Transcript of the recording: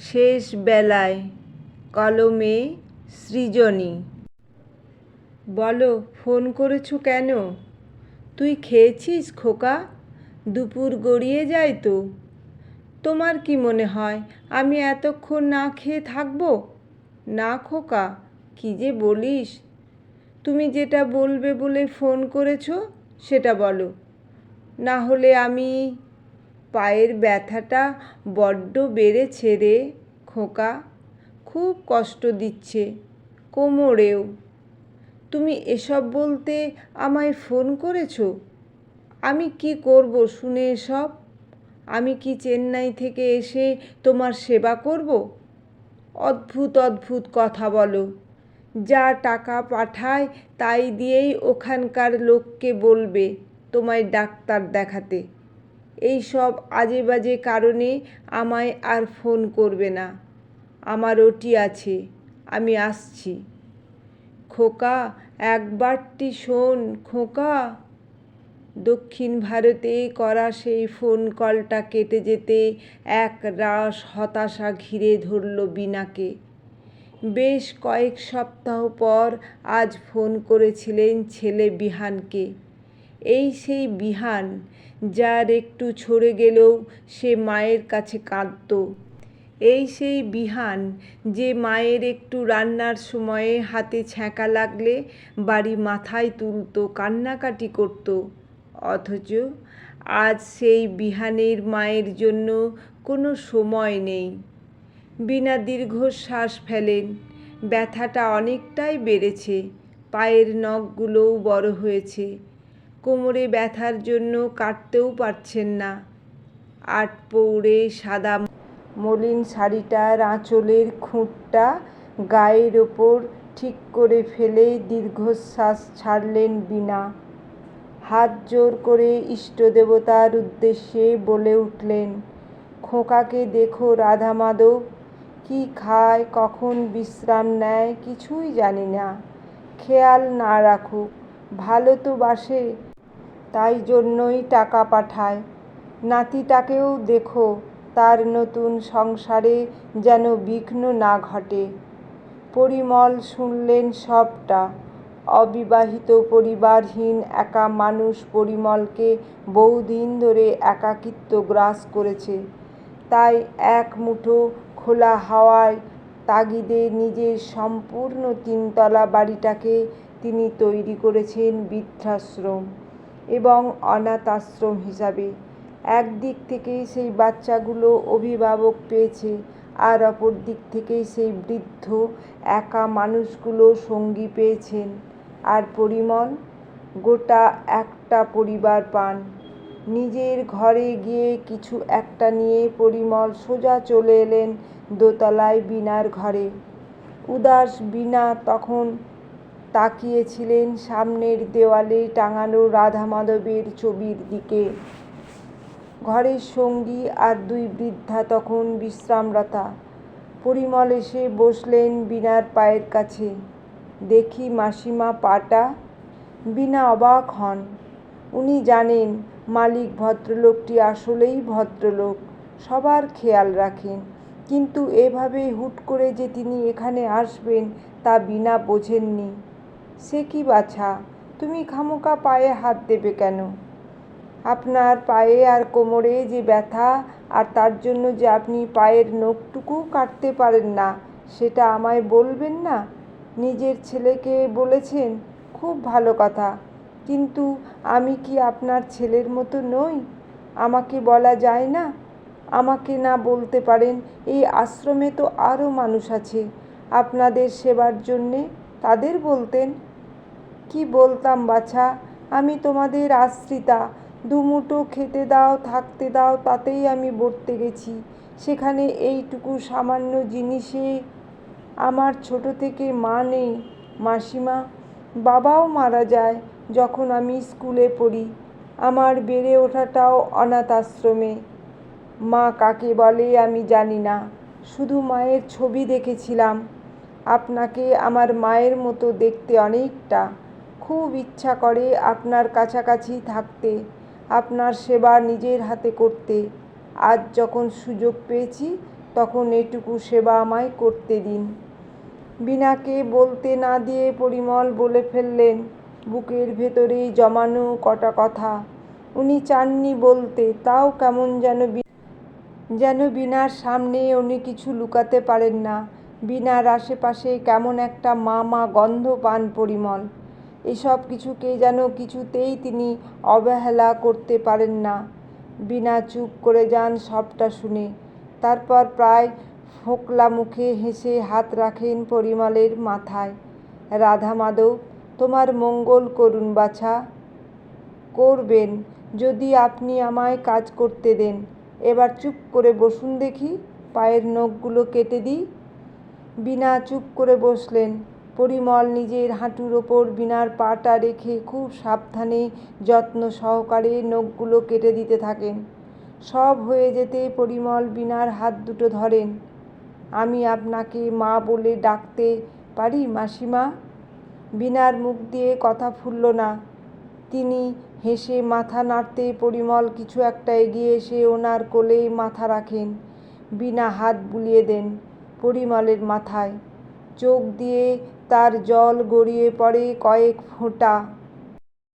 শেষ বেলায় কলমে সৃজনী। বলো, ফোন করেছ কেন? তুই খেয়েছিস খোকা? দুপুর গড়িয়ে যায় তো। তোমার কি মনে হয়, আমি এতক্ষণ না খেয়ে থাকব? না খোকা, কি যে বলিস? তুমি যেটা বলবে বলে ফোন করেছ, সেটা বলো। না হলে আমি পায়ের ব্যথাটা বড্ড বেড়েছে রে খোকা। খুব কষ্ট দিচ্ছে কোমরেও। তুমি এসব বলতে আমায় ফোন করেছ? আমি কি করব শুনে এসব? আমি কি চেন্নাই থেকে এসে তোমার সেবা করব? অদ্ভুত অদ্ভুত কথা বলো। যা টাকা পাঠায় তাই দিয়েই ওখানকার লোককে বলবে তোমায় ডাক্তার দেখাতে। এই সব আজে বাজে কারণে আমায় আর ফোন করবে না। আমার ওটি আছে, আমি আসছি। খোকা একবারটি শোন খোকা। দক্ষিণ ভারতে করা সেই ফোন কলটা কেটে যেতে এক রাস হতাশা ঘিরে ধরল বিনাকে। বেশ কয়েক সপ্তাহ পর আজ ফোন করেছিলেন ছেলে বিহানকে। এই সেই বিহান, যার একটু ছড়ে গেলেও সে মায়ের কাছে কাঁদত। এই সেই বিহান, যে মায়ের একটু রান্নার সময়ে হাতে ছ্যাঁকা লাগলে বাড়ি মাথায় তুলতো, কান্নাকাটি করত। অথচ আজ সেই বিহানের মায়ের জন্য কোনো সময় নেই। বিনা দীর্ঘশ্বাস ফেলেন। ব্যথাটা অনেকটাই বেড়েছে। পায়ের নখগুলোও বড় হয়েছে। কোমরে ব্যথার জন্য কাটতেও পারছেন না। আট পৌড়ে সাদা মলিন শাড়িটার আঁচলের খুঁটটা গায়ের ওপর ঠিক করে ফেলে দীর্ঘশ্বাস ছাড়লেন বিনা হাত জোর করে ইষ্টদেবতার উদ্দেশ্যে বলে উঠলেন, খোকাকে দেখো রাধা মাধব, কী খায়, কখন বিশ্রাম নেয় কিছুই জানি না। খেয়াল না রাখুক, ভালো তো বাসে। তাই জন্যই টাকা পাঠায়। নাতিটাকেও দেখো, তার নতুন সংসারে যেন বিঘ্ন না ঘটে। পরিমল শুনলেন সবটা। অবিবাহিত পরিবারহীন একা মানুষ পরিমলকে বহুদিন ধরে একাকিত্ব গ্রাস করেছে। তাই এক মুঠো খোলা হাওয়ায় তাগিদে নিজের সম্পূর্ণ তিনতলা বাড়িটাকে তিনি তৈরি করেছেন বৃদ্ধাশ্রম। এবং অনাথ আশ্রম হিসাবে। একদিক থেকেই সেই বাচ্চাগুলো অভিভাবক পেয়েছে, আর অপর দিক থেকেই সেই বৃদ্ধ একা মানুষগুলো সঙ্গী পেয়েছেন। আর পরিমল, গোটা একটা পরিবার পান। নিজের ঘরে গিয়ে কিছু একটা নিয়ে পরিমল সোজা চলে এলেন দোতলায় বিনার ঘরে। উদাস বিনা তখন তাকিয়েছিলেন সামনের দেওয়ালে টাঙানো রাধা মাধবের ছবির দিকে। ঘরের সঙ্গী আর দুই বৃদ্ধা তখন বিশ্রামরতা। পরিমল এসে বসলেন বিনার পায়ের কাছে। দেখি মাসিমা পাটা? বিনা অবাক হন। উনি জানেন মালিক ভদ্রলোকটি আসলেই ভদ্রলোক, সবার খেয়াল রাখেন। কিন্তু এভাবে হুট করে যে তিনি এখানে আসবেন তা বিনা বোঝেননি। সে কি বাছা? তুমি খামোকা পায়ে হাত দেবে কেন? আপনার পায়ে আর কোমরে যে ব্যথা, আর তার জন্য যে আপনি পায়ের নখটুকু কাটতে পারেন না, সেটা আমায় বলবেন না? নিজের ছেলেকে বলেছেন, খুব ভালো কথা। কিন্তু আমি কি আপনার ছেলের মতো নই? আমাকে বলা যায় না? আমাকে না বলতে পারেন, এই আশ্রমে তো আরও মানুষ আছে। আপনাদের সেবার জন্যে তাদের বলতেন কি বলতাম বাছা? আমি তোমাদের আশ্রিতা। দুমুটো খেতে দাও, থাকতে দাও, তাতেই আমি বর্তে গেছি। সেখানে এইটুকু সামান্য জিনিসে আমার ছোট থেকে মা নেই, মাসিমা। বাবাও মারা যায় যখন আমি স্কুলে পড়ি। আমার বেড়ে ওঠাটাও অনাথ আশ্রমে। মা কাকে বলে আমি জানি না। শুধু মায়ের ছবি দেখেছিলাম। আপনাকে আমার মায়ের মতো দেখতে অনেকটা। খুব ইচ্ছা করে আপনার কাছাকাছি থাকতে, আপনার সেবা নিজের হাতে করতে। আজ যখন সুযোগ পেয়েছি, তখন এটুকু সেবা আমায় করতে দিন। বিনাকে বলতে না দিয়ে পরিমল বলে ফেললেন, বুকের ভেতরেই জমানো কটা কথা। উনি চাননি বলতে, তাও কেমন যেন যেন বিনার সামনে উনি কিছু লুকাতে পারেন না। বিনার আশেপাশে কেমন একটা মা মা গন্ধ পান পরিমল। এসব কিছুকে যেন কিছুতেই তিনি অবহেলা করতে পারেন না। বিনা চুপ করে যান সবটা শুনে। তারপর প্রায় ফোকলা মুখে হেসে হাত রাখেন পরিমলের মাথায়। রাধা মাধব, তোমার মঙ্গল করুন বাছা। করবেন, যদি আপনি আমায় কাজ করতে দেন। এবার চুপ করে বসুন দেখি, পায়ের নখগুলো কেটে দিই। বিনা চুপ করে বসলেন। পরিমল নিজের হাঁটুর ওপর বিনার পাটা রেখে খুব সাবধানে, যত্ন সহকারে নখগুলো কেটে দিতে থাকেন। সব হয়ে যেতে পরিমল বিনার হাত দুটো ধরেন। আমি আপনাকে মা বলে ডাকতে পারি, মাসিমা? বিনার মুখ দিয়ে কথা ফুরল না। তিনি হেসে মাথা নাড়তে পরিমল কিছু একটা এগিয়ে এসে ওনার কোলে মাথা রাখেন। বিনা হাত বুলিয়ে দেন পরিমলের মাথায়। চোখ দিয়ে তার জল গড়িয়ে পড়ে কয়েক ফোঁটা।